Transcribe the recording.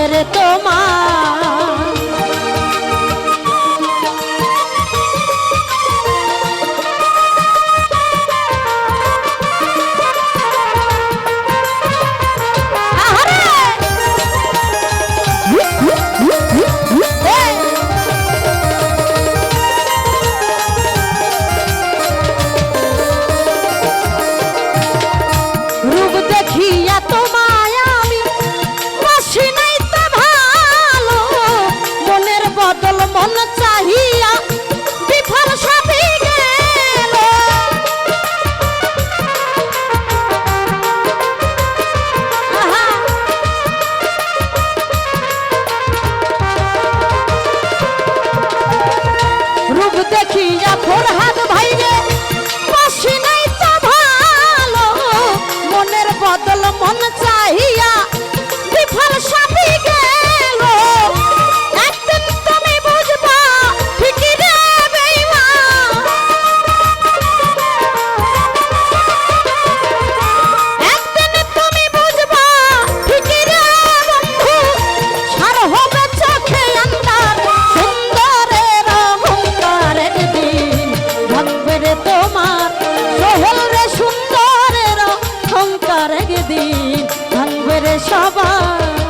মুখের তোমার বদল মন চাহিয়া রে তোমার সোহল রে সুন্দর সুন্দরের অহংকার দিন ভাঙবে রে সবার।